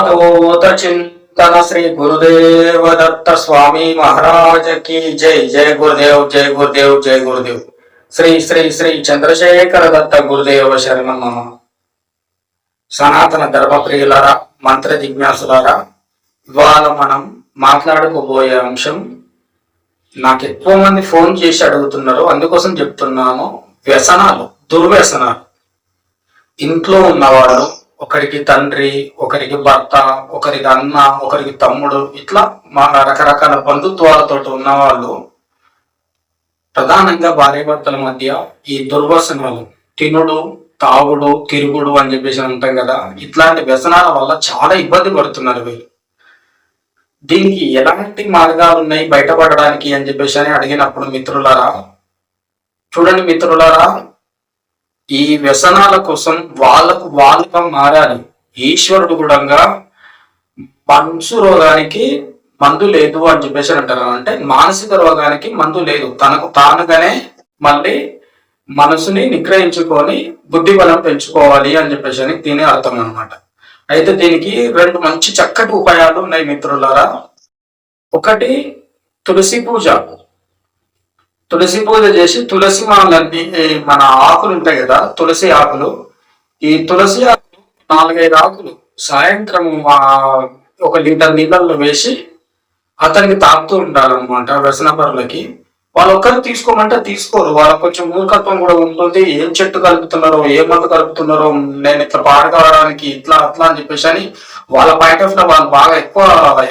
అవధూత చింతన శ్రీ గురుదేవ దత్త స్వామి మహారాజ్కి జై జై గురుదేవ్ జై గురుదేవ్ జై గురుదేవ్ శ్రీ శ్రీ శ్రీ చంద్రశేఖర దత్త గురుదేవ శరణం సనాతన ధర్మప్రియులారా మంత్ర జిజ్ఞాసులారా ఇవాళ మనం మాట్లాడుకోబోయే అంశం నాకు ఎక్కువ మంది ఫోన్ చేసి అడుగుతున్నారు అందుకోసం చెప్తున్నాను వ్యసనాలు దుర్వ్యసనాలు. ఇంట్లో ఉన్నవాళ్ళు ఒకరికి తండ్రి ఒకరికి భర్త ఒకరికి అన్న ఒకరికి తమ్ముడు ఇట్లా మా రకరకాల బంధుత్వాలతో ఉన్నవాళ్ళు ప్రధానంగా భార్యాభర్తల మధ్య ఈ దుర్వ్యసనాలు తినుడు తాగుడు తిరుగుడు అని చెప్పేసి ఉంటాం కదా ఇట్లాంటి వ్యసనాల వల్ల చాలా ఇబ్బంది పడుతున్నారు వీళ్ళు. దీనికి ఎలాంటి మార్గాలు ఉన్నాయి బయటపడడానికి అని చెప్పేసి అని అడిగినప్పుడు మిత్రులారా చూడండి మిత్రులారా ఈ వ్యసనాల కోసం వాళ్ళకు వాళ్ళుగా మారాలి. ఈశ్వరుడు కూడా మనసు రోగానికి మందు లేదు అని చెప్పేసి అంటారు. అంటే మానసిక రోగానికి మందు లేదు. తనకు తానుగానే మళ్ళీ మనసుని నిగ్రహించుకొని బుద్ధి బలం పెంచుకోవాలి అని చెప్పేసి అని దీని అర్థం అనమాట అయితే దీనికి రెండు మంచి చక్కటి ఉపాయాలు ఉన్నాయి మిత్రులారా. ఒకటి తులసి పూజ. తులసి పూజ చేసి తులసి మాలన్నీ మన ఆకులు ఉంటాయి కదా తులసి ఆకులు. ఈ తులసి ఆకులు నాలుగైదు ఆకులు. సాయంత్రం ఒక లీటర్ నీళ్ళల్లో వేసి అతనికి తాగుతూ ఉండాలన్నమాట వ్యసనపరులకి. వాళ్ళు ఒక్కరు తీసుకోమంటే తీసుకోరు. వాళ్ళకి కొంచెం మూర్ఖత్వం కూడా ఉంటుంది. ఏం చెట్టు కలుపుతున్నారో ఏ మందు కలుపుతున్నారో నేను ఇట్లా పాడగలడానికి ఇట్లా అట్లా అని చెప్పేసి అని వాళ్ళ పాయింట్ ఆఫ్ వాళ్ళు బాగా ఎక్కువ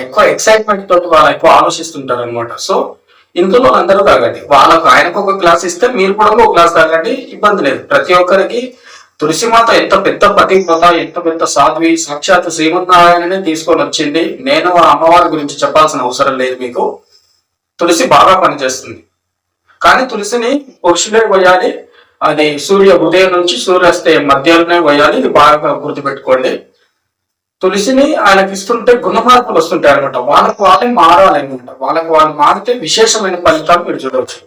ఎక్కువ ఎక్సైట్మెంట్ తోటి వాళ్ళు ఎక్కువ ఆలోచిస్తుంటారు అనమాట సో ఇందులో అందరూ తాగండి. వాళ్ళకు ఆయనకు ఒక గ్లాస్ ఇస్తే మీరు కూడా ఒక గ్లాస్ తాగండి ఇబ్బంది లేదు. ప్రతి ఒక్కరికి తులసిమాత ఎంత పెద్ద పతివ్రత ఎంత పెద్ద సాధ్వి సాక్షాత్ శ్రీమన్నారాయణనే తీసుకొని వచ్చింది. నేను ఆ అమ్మవారి గురించి చెప్పాల్సిన అవసరం లేదు మీకు. తులసి బాగా పనిచేస్తుంది. కానీ తులసిని పురుషులే పోయాలి అది సూర్య ఉదయం నుంచి సూర్యాస్తయం మధ్యాహ్నమే పోయాలి ఇది బాగా గుర్తుపెట్టుకోండి. తులసిని ఆయనకి ఇస్తుంటే గుణమార్పులు వస్తుంటాయి అనమాట వాళ్ళకు వాళ్ళే మారాలన్నమాట. వాళ్ళకి వాళ్ళు మారితే విశేషమైన ఫలితాలు మీరు చూడవచ్చు.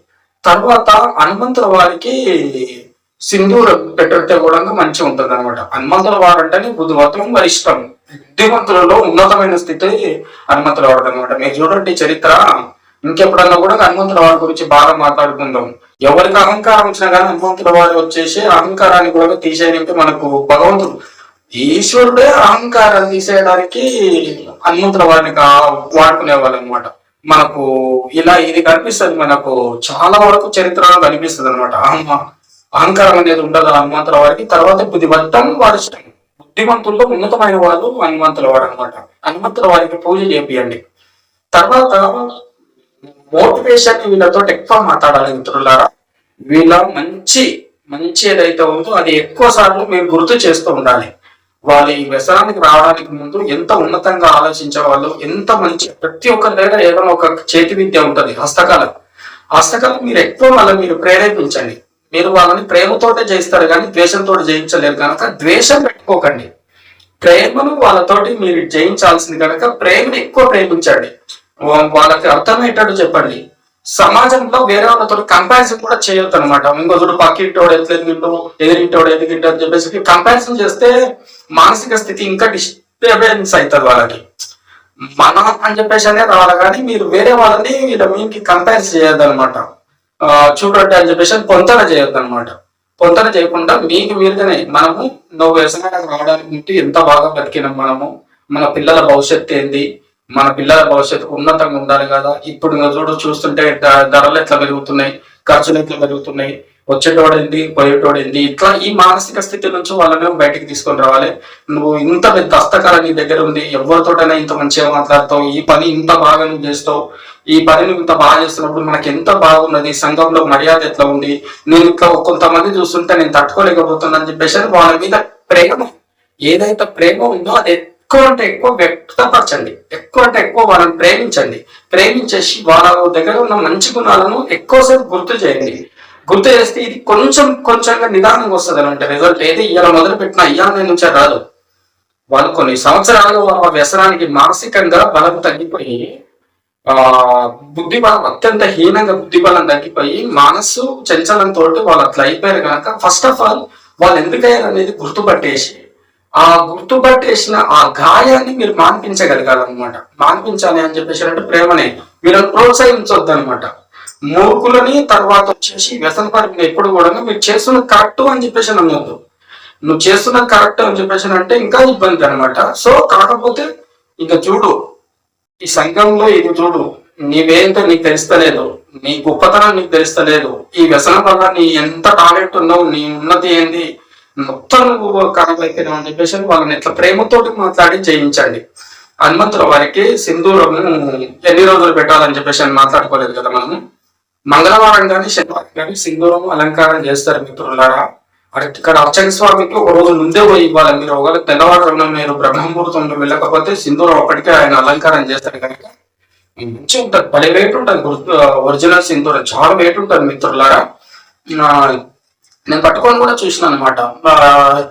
తర్వాత హనుమంతుల వారికి సింధూర పెట్టడితే కూడా మంచిగా ఉంటుంది అనమాట హనుమంతుల వారు అంటేనే బుద్ధిమతం వరిష్టం బుద్ధిమంతులలో ఉన్నతమైన స్థితి హనుమంతుల వాడు అనమాట మీరు చూడండి చరిత్ర. ఇంకెప్పుడన్నా కూడా హనుమంతుల వారి గురించి బాగా మాట్లాడుకుందాం. ఎవరికి అహంకారం వచ్చినా కానీ హనుమంతుల వారు వచ్చేసి అహంకారాన్ని కూడా తీసేయడానికి మనకు భగవంతుడు ఈశ్వరుడే అహంకారం తీసేయడానికి హనుమంతుల వారిని వాడుకునేవాళ్ళు అనమాట మనకు ఇలా ఇది కనిపిస్తుంది మనకు చాలా వరకు చరిత్రలో కనిపిస్తుంది అనమాట అహంకారం అనేది ఉండదు హనుమంతుల వారికి. తర్వాత బుద్ధిమంతం వారి ఇష్టం. బుద్ధిమంతుల్లో ఉన్నతమైన వాళ్ళు హనుమంతుల వాడు అనమాట హనుమంతుల వారికి పూజ చేపియండి. తర్వాత మోటివేషన్ వీళ్ళతో ఎక్కువ మాట్లాడాలి మిత్రులారా. వీళ్ళ మంచి మంచి ఏదైతే ఉందో అది ఎక్కువ సార్లు మీరు గుర్తు చేస్తూ ఉండాలి. వాళ్ళ ఈ వ్యసనానికి రావడానికి ముందు ఎంత ఉన్నతంగా ఆలోచించే వాళ్ళు ఎంత మంచి ప్రతి ఒక్కరి దగ్గర ఏదైనా ఒక చేతి విద్య ఉంటుంది హస్తకళ. హస్తకళ మీరు ఎక్కువ వాళ్ళని మీరు ప్రేరేపించండి. మీరు వాళ్ళని ప్రేమతోటే జయిస్తారు కానీ ద్వేషంతో జయించలేరు కనుక ద్వేషం పెట్టుకోకండి. ప్రేమను వాళ్ళతోటి మీరు జయించాల్సింది కనుక ప్రేమను ఎక్కువ ప్రేమించండి. వాళ్ళకి అర్థమయ్యేటట్టు చెప్పండి. సమాజంలో వేరే వాళ్ళతో కంపారిజన్ కూడా చేయొద్దు అనమాట ఇంకో చూడు పక్కింటోడు ఎట్లా ఎదిగింటో ఎదిరింటోడు ఎదిగింటో అని చెప్పేసి కంపారిజన్ చేస్తే మానసిక స్థితి ఇంకా డిస్టర్బెన్స్ అవుతుంది వాళ్ళకి. మనం అని చెప్పేసి అనే రావాలి కానీ మీరు వేరే వాళ్ళని వీళ్ళ మీకు కంపేర్ చేయొద్దు అనమాట చూడండి అని చెప్పేసి పొంతన చేయొద్దు అనమాట పొంతన చేయకుండా మీకు మీరుగానే మనము నువ్వు వ్యవసాయానికి రావడానికి ముందు ఎంత బాగా బతికినాం మనము మన పిల్లల భవిష్యత్తు ఏంది మన పిల్లల భవిష్యత్తు ఉన్నతంగా ఉండాలి కదా. ఇప్పుడు చూడు చూస్తుంటే ధరలు ఎట్లా పెరుగుతున్నాయి ఖర్చులు ఎట్లా పెరుగుతున్నాయి వచ్చేటోడేంది పోయేటోడేంది ఇట్లా ఈ మానసిక స్థితి నుంచి వాళ్ళని బయటికి తీసుకొని రావాలి. నువ్వు ఇంత పెద్ద హస్తకళ నీ దగ్గర ఉంది ఎవరితోటైనా ఇంత మంచిగా మాట్లాడతావు ఈ పని ఇంత బాగా నువ్వు చేస్తావు ఈ పని నువ్వు ఇంత బాగా చేస్తున్నప్పుడు మనకి ఎంత బాగున్నది సంఘంలో మర్యాద ఎట్లా ఉంది నేను ఇట్లా కొంతమంది చూస్తుంటే నేను తట్టుకోలేకపోతున్నా అని చెప్పేసి వాళ్ళ మీద ప్రేమ ఏదైతే ప్రేమ ఉందో అదే ఎక్కువ అంటే ఎక్కువ వ్యక్తపరచండి. ఎక్కువ అంటే ఎక్కువ వాళ్ళని ప్రేమించండి. ప్రేమించేసి వాళ్ళ దగ్గర ఉన్న మంచి గుణాలను ఎక్కువసేపు గుర్తు చేయండి. గుర్తు చేస్తే ఇది కొంచెం కొంచెంగా నిదానంగా వస్తుంది అంటే రిజల్ట్ ఏది ఇలా మొదలు పెట్టినా ఇవాళ నుంచే రాదు. వాళ్ళు కొన్ని సంవత్సరాలు వాళ్ళ వ్యసనానికి మానసికంగా బలం తగ్గిపోయి ఆ బుద్ధి బలం అత్యంత హీనంగా బుద్ధి బలం తగ్గిపోయి మనస్సు చంచలంతో వాళ్ళు అట్లా అయిపోయారు కనుక ఫస్ట్ ఆఫ్ ఆల్ వాళ్ళు ఎందుకయ్యారు అనేది గుర్తుపట్టేసి ఆ గుర్తుపట్టేసిన ఆ గాయాన్ని మీరు మాన్పించగలగాలన్నమాట. మాన్పించాలి అని చెప్పేసి అంటే ప్రేమనే. మీరు ప్రోత్సహించొద్దు అనమాట మూర్ఖులని తర్వాత వచ్చేసి వ్యసన పరికి ఎప్పుడు కూడా మీరు చేస్తున్న కరెక్ట్ అని చెప్పేసి అనొద్దు నువ్వు చేస్తున్న కరెక్ట్ అని చెప్పేసి అంటే ఇంకా ఇబ్బంది అనమాట సో కాకపోతే ఇంకా చూడు ఈ సంఘంలో ఇది చూడు నీవేంటో నీకు తెలుస్తలేదు నీ గొప్పతనం నీకు తెలుస్తలేదు ఈ వ్యసనం వల్ల నీ ఎంత టాలెంట్ ఉన్నావు నీ ఉన్నతి ఏంది మొత్తం నువ్వు కనబైపోయినావు అని చెప్పేసి వాళ్ళని ఇట్లా ప్రేమతోటి మాట్లాడి జయించండి. హనుమంతుల వారికి సింధూరం ఎన్ని రోజులు పెట్టాలని చెప్పేసి అని మాట్లాడుకోలేదు కదా మనము. మంగళవారం కానీ శనివారం కానీ సింధూరం అలంకారం చేస్తారు మిత్రులారా. ఇక్కడ అర్చక స్వామికి ఒక రోజు ముందే పోయి ఇవ్వాలి మీరు ఒకవేళ తెల్లవారున మీరు బ్రహ్మముహూర్తంలో వెళ్ళకపోతే సింధూరం అప్పటికే ఆయన అలంకారం చేస్తారు కనుక. మంచి ఉంటుంది. పది వెయిట్ ఉంటుంది. గుర్తు ఒరిజినల్ సింధూరం చాలా వెయిట్ ఉంటుంది మిత్రులారా. నేను పట్టుకొని కూడా చూసిన అనమాట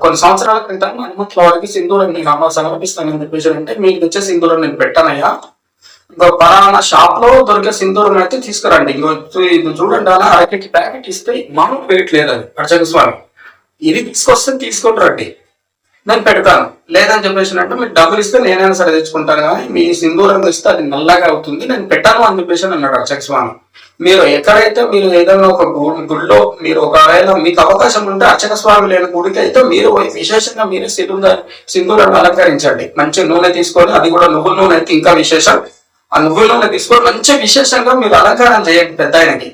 కొన్ని సంవత్సరాల క్రితం హనుమంతుల వారికి సింధూరం నేను అమ్మ సమర్పిస్తానని చెప్పేసి అంటే మీకు తెచ్చే సింధూరం నేను పెట్టానయ్యా. ఇంకో పలానా షాప్లో దొరికే సింధూరం అయితే తీసుకురండి. ఇంకో ఇది చూడండి అలా అరకెట్ ప్యాకెట్ ఇస్తే మనం వెయిట్ అది. అర్చక స్వామి. ఇది తీసుకొస్తే తీసుకొని రండి. నేను పెడతాను. లేదని చెప్పేసి అంటే మీరు డబ్బులు ఇస్తే నేనైనా సరే తెచ్చుకుంటాను కానీ మీ సింధూరం ఇస్తే అది నల్లగా అవుతుంది. నేను పెట్టాను అని చెప్పేసి అన్నాడు అర్చక స్వామి మీరు ఎక్కడైతే మీరు ఏదైనా ఒక గుడిలో మీరు ఒకవేళ మీకు అవకాశం ఉంటే అర్చక స్వామి లేని గుడికి అయితే మీరు విశేషంగా మీరు సింధూర సింధూరాన్ని అలంకరించండి. మంచి నూనె తీసుకొని అది కూడా నువ్వుల నూనె అయితే ఇంకా విశేషం. ఆ నువ్వుల నూనె తీసుకొని మంచి విశేషంగా మీరు అలంకారం చేయండి పెద్ద ఆయనకి.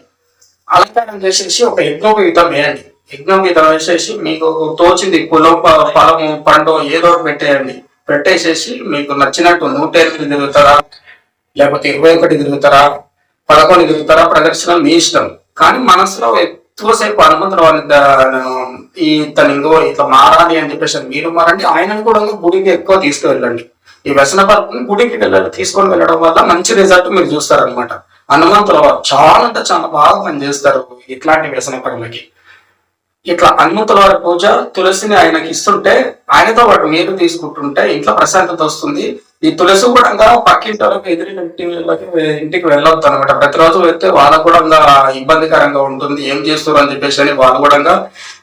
అలంకారం చేసేసి ఒక యజ్ఞోపయుతం వేయండి. యజ్ఞోపయుతం వేసేసి మీకు తోచింది కులం ప- పండు ఏదో ఒకటి పెట్టేయండి. పెట్టేసేసి మీకు నచ్చినట్టు నూట ఎనిమిది తిరుగుతారా? లేకపోతే ఇరవై ఒకటి తిరుగుతారా? పదకొండు తిరుగుతారా? ప్రదర్శన మీ ఇష్టం. కానీ మనసులో ఎక్కువసేపు హనుమంతుడు వారిని ఈ తను ఇంకో ఇట్లా మారాలి అని చెప్పేసి మీరు మారండి. ఆయనను కూడా గుడికి ఎక్కువ తీసుకువెళ్ళండి. ఈ వ్యసన పరుపుని గుడికి వెళ్ళాలి తీసుకొని వెళ్ళడం వల్ల మంచి రిజల్ట్ మీరు చూస్తారనమాట హనుమంతుల వారు చాలా అంటే చాలా బాగా పనిచేస్తారు ఇట్లాంటి వ్యసన పరులకి ఇట్లా హనుమంతుల వారి పూజ తులసిని ఆయనకి ఇస్తుంటే ఆయనతో పాటు మీరు తీసుకుంటుంటే ఇంట్లో ప్రశాంతత వస్తుంది. ఈ తులసి కూడా ఇంకా పక్కింటి వాళ్ళకి ఎదురు ఇంటి ఇంటికి వెళ్ళొద్దు అనమాట ప్రతిరోజు వెళ్తే వాళ్ళకు కూడా ఇంకా ఇబ్బందికరంగా ఉంటుంది. ఏం చేస్తారు అని చెప్పేసి అని వాళ్ళు కూడా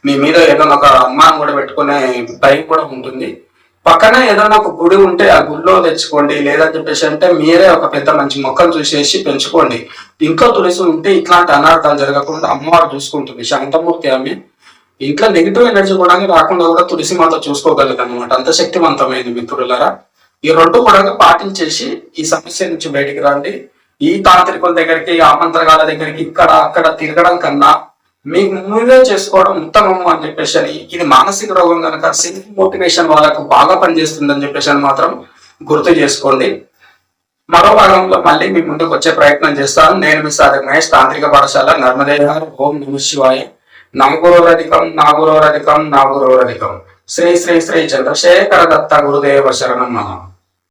మీ మీద ఏదైనా ఒక అనుమానం కూడా పెట్టుకునే భయం కూడా ఉంటుంది. పక్కనే ఏదైనా ఒక గుడి ఉంటే ఆ గుడిలో తెచ్చుకోండి. లేదని చెప్పేసి అంటే మీరే ఒక పెద్ద మంచి మొక్కను చూసేసి పెంచుకోండి. ఇంట్లో తులసి ఉంటే ఇట్లాంటి అనార్థాలు జరగకుండా అమ్మవారు చూసుకుంటుంది. శాంతమూర్తి ఆమె. ఇంట్లో నెగిటివ్ ఎనర్జీ కూడా రాకుండా కూడా తులసి మాత చూసుకోగలదు అనమాట అంత శక్తివంతమైంది మిత్రులారా. ఈ రెండు కూడా పాటించేసి ఈ సమస్య నుంచి బయటికి రండి. ఈ తాంత్రికుల దగ్గరికి ఆ మంత్రగాల దగ్గరికి ఇక్కడ అక్కడ తిరగడం కన్నా మీకు ముందే చేసుకోవడం ఉత్తమం అని చెప్పేసి అని ఇది మానసిక రోగం కనుక సెల్ఫ్ మోటివేషన్ వాళ్ళకు బాగా పనిచేస్తుంది అని చెప్పేసి అని మాత్రం గుర్తు చేసుకోండి. మరో భాగంలో మళ్ళీ మీ ముందుకు వచ్చే ప్రయత్నం చేస్తాను. నేను మీ సాధక మహేష్ తాంత్రిక పాఠశాల నర్మదే గారు. ఓం నమ శివాయ. నమగురోరధికం నాగురోరధికం నాగురోరధికం. శ్రీ శ్రీ శ్రీ చంద్రశేఖర దత్త గురుదేవ శరణం మహా